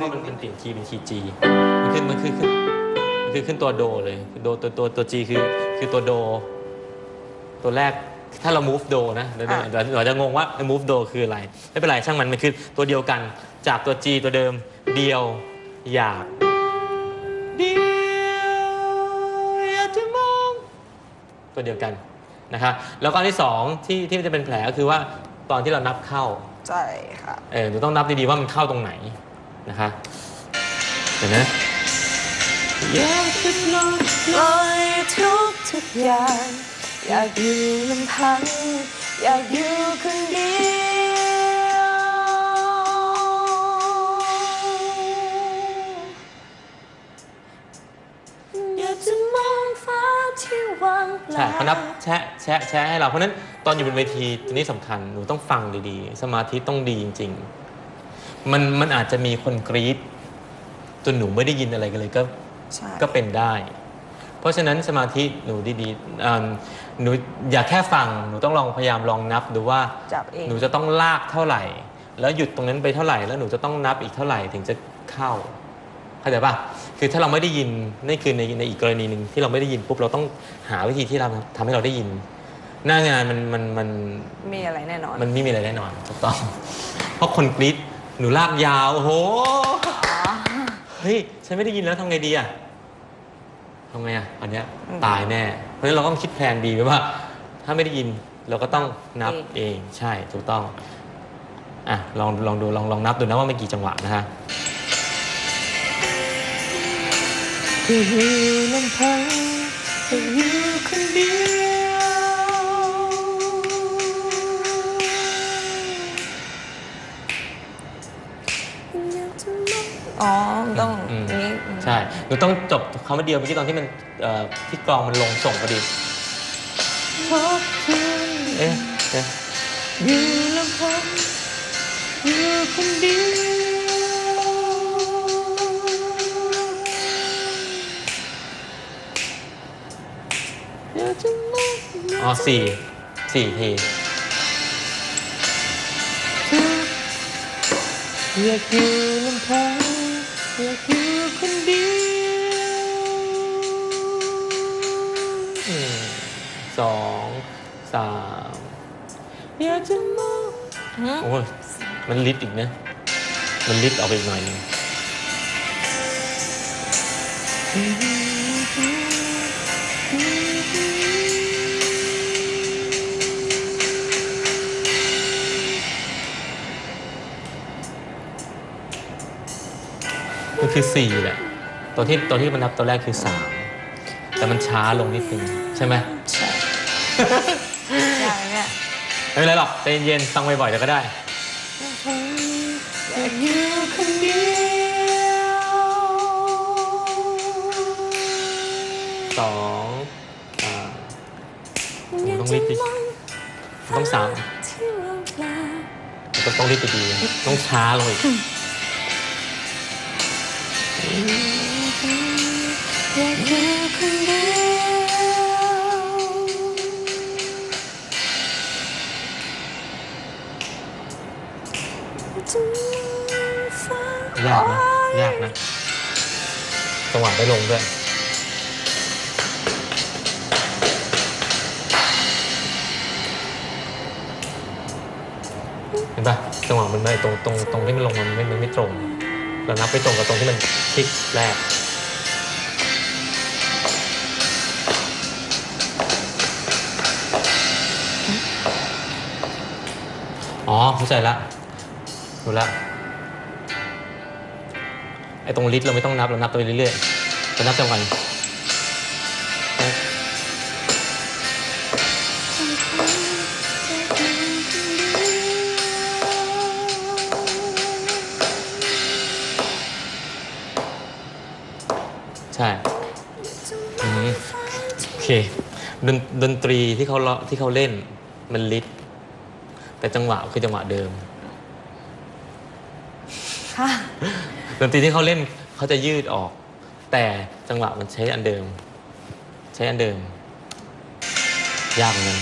ที่มันเป็นเปลี่ยนคีย์เป็นคีย์ G มันขึ้นมันคือขึ้นมันคือขึ้นตัวโดเลยโดตัวตัวตัว G คือคือตัวโด ตัวแรกถ้าเรา move โดนะเดี๋ยวอะเดี๋ยวเราจะงงว่า move โดคืออะไร ไม่เป็นไรช่างมันมันคือตัวเดียวกัน จากตัว G ตัวเดิมเดียวอยากเดียวอยากจะมองตัวเดียวกันนะคะแล้วก็อันที่สองที่ที่มันจะเป็นแผลก็คือว่าตอนที่เรานับเข้า ใช่ค่ะเออหนูต้องนับดีๆว่ามันเข้าตรงไหน นะคะเห็นไหมอยากจะลองปล่อยทุกทุกอย่าง อยากอยู่ลำพัง อยากอยู่คนเดียวอยากจะมองฟ้าที่ว่างเปใช่ล่าเขานับแชะแชะแชะให้เราเพราะฉะนั้นตอนอยู่บนเวทีตัวนี้สำคัญหนูต้องฟังดีๆ สมาธิต้องดีจริง ๆ มันมันอาจจะมีคนกรี๊ดจนหนูไม่ได้ยินอะไรกันเลยก็ใช่ก็เป็นได้ เพราะฉะนั้นสมาธิหนูดีๆอืมหนูอย่าแค่ฟังหนูต้องลองพยายามลองนับดูว่า จับเองหนูจะต้องลากเท่าไหร่ แล้วหยุดตรงนั้นไปเท่าไหร่ แล้วหนูจะต้องนับอีกเท่าไหร่ถึงจะเข้าเข้าใจปะคือถ้าเราไม่ได้ยินนี่คือในในอีกกรณีหนึ่งที่เราไม่ได้ยินปุ๊บเราต้องหาวิธีที่เราทำให้เราได้ยิน หน้างานมันมันมันมีอะไรแน่นอน มันไม่มีอะไรแน่นอนถูกต้อง เพราะคนกรี๊ด หนูลากยาวโอ้โหเฮ้ยฉันไม่ได้ยินแล้วทำไงดีอะทำไงอะอันเนี้ยอืมตายแน่ เพราะฉะนั้นเราต้องคิดแผนดีไว้ว่า ถ้าไม่ได้ยินเราก็ต้องนับเองเองใช่ถูกต้องอะลองลองดูลองลองนับดูนะว่ามันกี่จังหวะนะฮะอยู่ลำพัง อ๋อต้องอืมนี้ใช่ หนูต้องจบคำว่าเดียวเมื่อกี้ตอนที่มันเอ่อที่กลองมันลงส่งพอดี พบคืนเอ๊ะเอ๊ะอยู่ลำพังอยู่คนเดียวอยากจะมองอ๋อสี่สี่ทีอยากอยู่ลำพัง อยากอยู่คนเดียวหนึ่งสองสามอยากจะมองโอ้ยมันลิดอีกนะ มันลิดออกไปอีกหน่อยหนึง มันคือสี่แหละ ตัวที่ตัวที่มันนับตัวแรกคือสามแต่มันช้าลงนิดนึงใช่ไหมใช่อย่างเนี้ยไม่เป็นไรหรอกใจเย็นๆฟังบ่อยๆเดี๋ยวก็ได้อยากอยู่คนเดียวสองสามต้องรีบดิต้องสามที่ว่างเปล่าต้องต้องรีบไปดี ต้องช้าลงอีก อยากอยู่คนเดียวจะมองฟ้ายากนะ ยากนะ จังหวะได้ลงด้วย เห็นปะจังหวะมันไม่ตรงตรงตรงที่มันลงมันไม่มันไม่ตรง เรานับไปตรงกับตรงที่มันคลิกแรกอ๋อเข้าใจละรู้ละไอ้ตรงลิตรเราไม่ต้องนับเรานับไปเรื่อยๆจะนับจังหวะ ใช่อืมโอเคดนดนตรีที่เขาเลาะที่เขาเล่นมันลิตรแต่จังหวะคือจังหวะเดิม ค่ะ ดนตรีที่เขาเล่นเขาจะยืดออก แต่จังหวะมันใช้อันเดิม ใช้อันเดิม ยากเหมือนกัน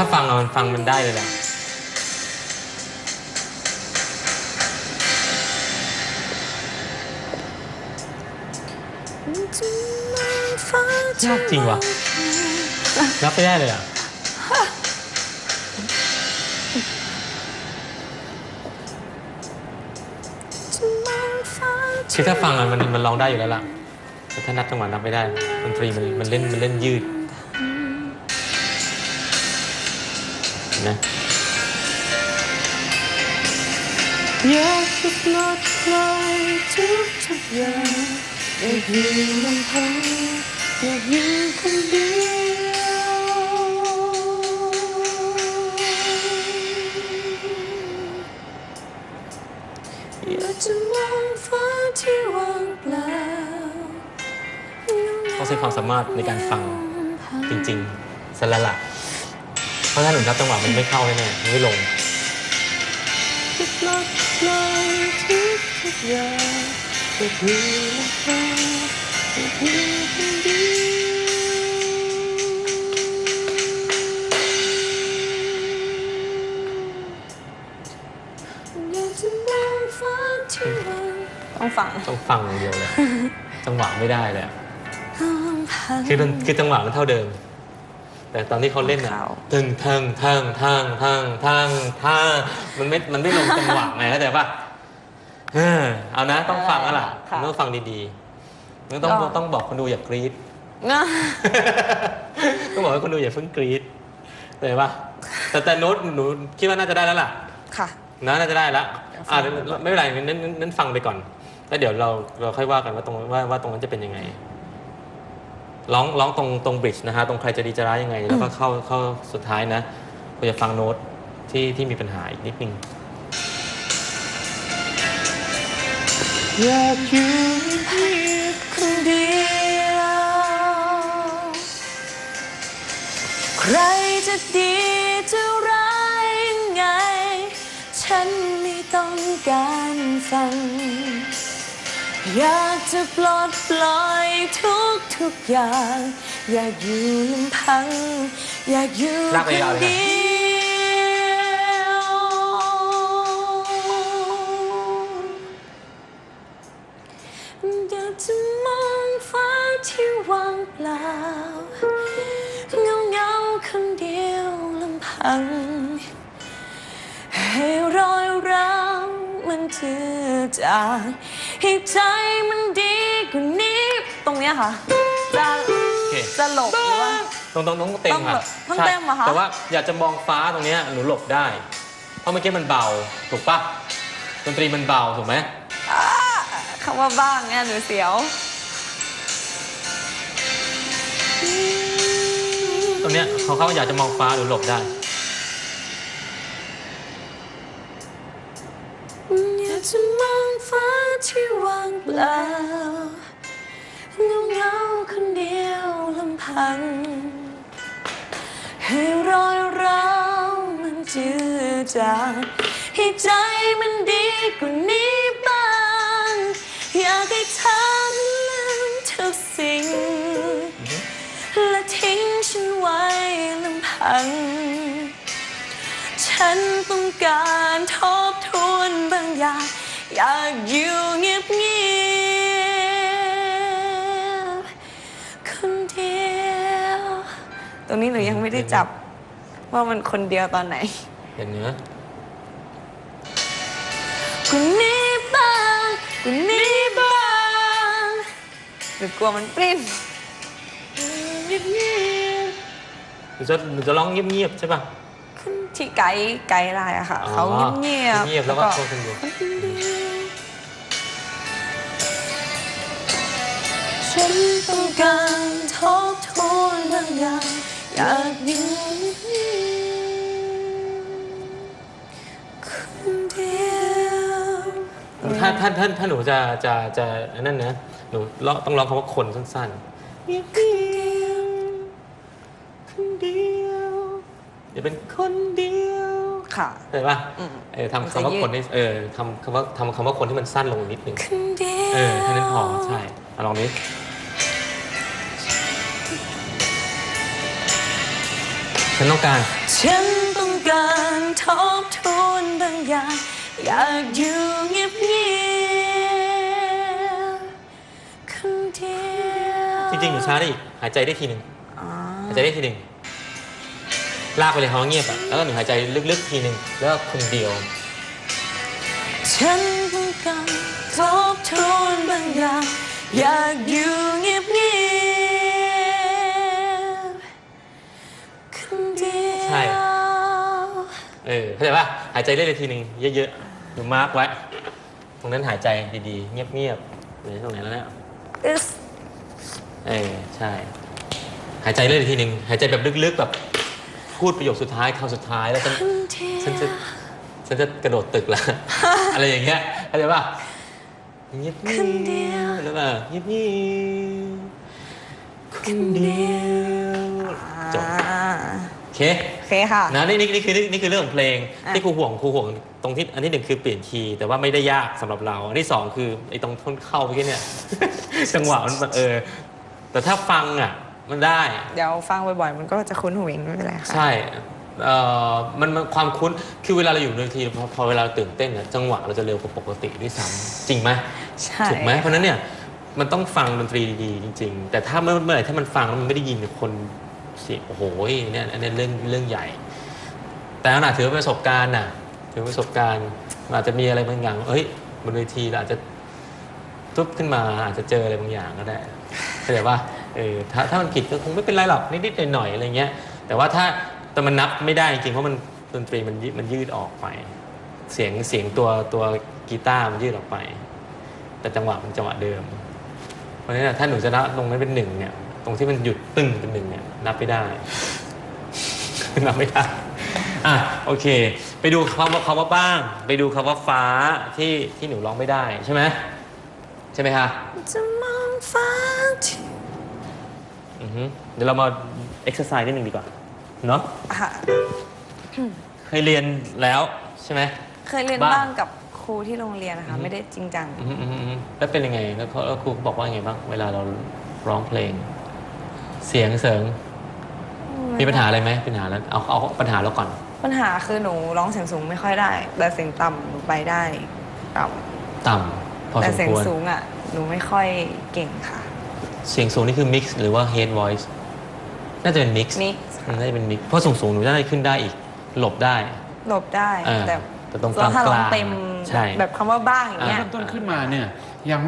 ถ้าฟังอะมันฟังมันได้เลยแหละยากจริงวะรับไม่ได้เลยอะคือถ้าฟังอะมันมันร้องได้อยู่แล้วล่ะแต่ถ้านับจังหวะนับไม่ได้ดนตรีมันมันเล่นมันเล่นยืด นไหมอยากจะปลดปล่อยทุกทุกอย่างอยากอยู่ลำพังอยากอยู่คนเดียวอยากจะมองฟ้าที่ว่างเปล่าต้องใช้ความสามารถในการฟังจริงๆสละละเพ ราะถ้าหนูนับจังหวะมันไม่เข้าแน่ๆมันไม่ลงจะปลดปล่อยทุกทุกอย่างอยากอยู่ลำพังอยากอยู่คนเดียวอยากจะมองฟ้าที่ว่างต้องฟังต้องฟังอย่างเดียวเลย จังหวะไม่ได้เลยอะ ลำพัง คือมันคือจังหวะมันเท่าเดิม แต่ตอนที่เขาเล่นน่ะเขาทึงเทิงเทิงเทิงเทิงเทิงเทิงมันไม่ มันไม่ลงจังหวะไงเข้าใจปะเออเอานะต้องฟังแล้วล่ะค่ะต้องฟังดีๆต้องต้องก็ต้องบอกคนดูอย่ากรี๊ดนะต้องบอกให้คนดูอย่าเพิ่งกรี๊ดเข้าใจปะแต่แต่โน้ตหนูคิดว่าน่าจะได้แล้วล่ะ ค่ะนะน่าจะได้แล้วเดี๋ยวฟัอ่างก่อนไม่เป็นไรนั้นนั้นนั้นฟังไปก่อน แล้วเดี๋ยวเราเราค่อยว่ากันว่าตรงว่าว่าตรงนั้นจะเป็นยังไง ร้องร้องตรงตรงบริดจ์นะฮะตรงใครจะดีจะร้ายยังไง แล้วก็เข้าเข้าสุดท้ายนะเราจะฟังโน้ตที่ที่มีปัญหาอีกนิดนึงอยากอยู่เพียงคนเดียวใครจะดีจะร้ายยังไง ฉันไม่ต้องการฟัง อยากจะปลดปล่อยทุกทุกๆอย่าง อยากอยู่ลำพัง อยากอยู่ลากคไปนยาวเลยนะเดียว อยากจะมองฟ้าที่ว่างเปล่าเงาเงาๆคนเดียวลำพัง ให้รอยร้าวมันเจือจาง ให้ใจมันดีกว่านี้ ตรงเนี้ยค่ะ จะโอเคจะหลบหรือว่า ตรงตรงตรงเต็มต้องค่ะแบบต้องใช่เต็มเหรอคะ แต่ว่าอยากจะมองฟ้าตรงเนี้ยหนูหลบได้ เพราะเมื่อกี้มันเบาถูกปะดนตรีมันเบาถูกไหมอ่าคำว่าบ้างเนี่ยหนูเสียว ตรงเนี้ยเขาเขาอยากจะมองฟ้าหรือหลบได้ อยากจะมอง ฟ้าที่ว่างเปล่าเงาเงาคนเดียวลำพัง ให้รอยร้าวมันเจือจางให้ใจมันดีกว่านี้บ้าง อยากให้เธอลืมทุกสิ่ง และทิ้งฉันไว้ลำพัง ฉันต้องการทบทวนบางอย่าง อยากอยู่เงียบเงียบๆคนเดียวตรงนี้หนูยังไม่ได้จับว่ามันคนเดียวตอนไหน เห็นเนื้อคนนี้บ้างคนนี้บ้างหรือกลัวมันปริ้นเงียบเงียบหนูจะหนูจะร้องเงียบเงียบๆใช่ป่ะขึ้นที่ไกด์ไกด์ไลน์อะค่ะอ๋อเขาเงียบๆเงียบแล้วก็โทรคนเดียว ฉันต้องการทบทวนบางอย่างอยากอยู่คนเดียวถ้าถ้าถ้าถ้าหนูจะจะจะอันนั้นนะหนูร้องต้องร้องคำว่าคนสั้นๆเงียบเงียบคนเดียวเดี๋ยวเป็นคนเดียว ค่ะเห็นป่ะอืมเออทำคำว่าคนให้เออทำคำว่าทำคำว่าคนที่มันสั้นลงนิดนึงคนเดียวเออแค่นั้นพอใช่เอาลองนี้ฉันต้องการ ฉันต้องการทบทวนบางอย่างอยากอยู่เงียบเงียบๆคนเดียวจริงๆหนูช้าได้อีกหายใจได้ทีหนึ่งอ๋อหายใจได้ทีหนึ่ง ลากไปเลยเขาเงียบอะแล้วก็หนูหายใจลึกๆทีหนึ่งแล้วก็คนเดียว ฉันต้องการทบทวนบางอย่างอยากอยู่เงียบเงียบๆคนเดียวใช่ เออเข้าใจป่ะหายใจได้เลยทีหนึ่งเยอะๆหนูมาร์กไว้ ตรงนั้นหายใจดีๆ เงียบๆหรือตรงไหนแล้วเนี่ยอึ๊สเออใช่ หายใจได้เลยทีหนึ่งหายใจแบบลึกๆแบบ พูดประโยคสุดท้ายคำสุดท้ายแล้วฉันคนเดียวฉันจะฉันจะกระโดดตึกแล้วอะไรอย่างเงี้ยเข้าใจป่ะเงียบๆคนเดียวแล้วก็เงียบๆคนเดียวจบอ่าโอเคโอเคค่ะนะนี่นี่นี่คือนี่นี่คือเรื่องของเพลงอะที่ครูห่วงครูห่วงตรงที่อันที่หนึ่งคือเปลี่ยนคีย์แต่ว่าไม่ได้ยากสำหรับเรา อันที่สองคือไอ้ตรงท่อนเข้าเมื่อกี้เนี่ยจังหวะมันมันเออแต่ถ้าฟังอะ มันได้ เดี๋ยวฟังบ่อยๆ มันก็จะคุ้นหูเองไม่เป็นไรค่ะ ใช่เอ่อมันมันความคุ้น คือเวลาเราอยู่บนเวทีพอพอเวลาเราตื่นเต้นเนี่ยจังหวะเราจะเร็วกว่าปกติด้วยซ้ำจริงไหมใช่ ถูกไหมเพราะฉะนั้นเนี่ยมันต้องฟังดนตรีดีๆจริง ๆ แต่ถ้าเมื่อเมื่อไหร่ถ้ามันฟังแล้วมันไม่ได้ยินคนเสียงโอ้โหเนี่ยอันนี้เรื่องเรื่องใหญ่ แต่ขนาดถือว่าเป็นประสบการณ์น่ะถือว่าประสบการณ์มันอาจจะมีอะไรบางอย่างเอ้ยบนเวทีเราอาจจะทุบขึ้นมาอาจจะเจออะไรบางอย่างก็ได้เข้าใจป่ะ เออถ้าถ้ามันผิดก็คงไม่เป็นไรหรอกนิดๆหน่อยๆอะไรเงี้ย แต่ว่าถ้าแต่มันนับไม่ได้จริงๆเพราะมันดนตรีมันมันยืดออกไป เสียงเสียงตัวตัวกีตาร์มันยืดออกไป แต่จังหวะมันจังหวะเดิม เพราะฉะนั้นถ้าหนูจะนับตรงนั้นเป็นหนึ่งเนี่ย ตรงที่มันหยุดตึ้งเป็นหนึ่งเนี่ยนับไม่ได้นับไม่ได้อะโอเค ไปดูคำว่าคำว่าบ้าง ไปดูคำว่าฟ้าที่ที่หนูร้องไม่ได้ใช่ไหมใช่ไหมคะจะมองฟ้าที่ อือฮึเดี๋ยวเรามาเอ็กซ์ไซส์นิดหนึ่งดีกว่า เนาะค่ะเคยเรียนแล้วใช่ไหม เคยเรียนบ้าง บ้างกับครูที่โรงเรียนนะคะ ไม่ได้จริงจัง อืมอืมอืมแล้วเป็นยังไง แล้วเขาแล้วครูบอกว่าไงบ้าง เวลาเราร้องเพลง เสียงเสริง มีปัญหาอะไรไหมปัญหาแล้วเอาเอาปัญหาเราก่อน ปัญหาคือหนูร้องเสียงสูงไม่ค่อยได้ แต่เสียงต่ำหนูไปได้ต่ต่ำพอำแต่สมเสียงควร สูงอะ หนูไม่ค่อยเก่งค่ะ เสียงสูงนี่คือ mix หรือว่า head voice น่าจะเป็น mix mix อืมน่าจะเป็น mix เพราะสูงสูงๆหนูจะได้ขึ้นได้อีก หลบได้หลบได้เออแต่แต่ตรงกแล้ลาวงถ้าร้องๆเต็มใช่ แบบคำว่าบ้างอย่างเงี้ย เริ่มต้นขึ้นมาเนี่ยยัง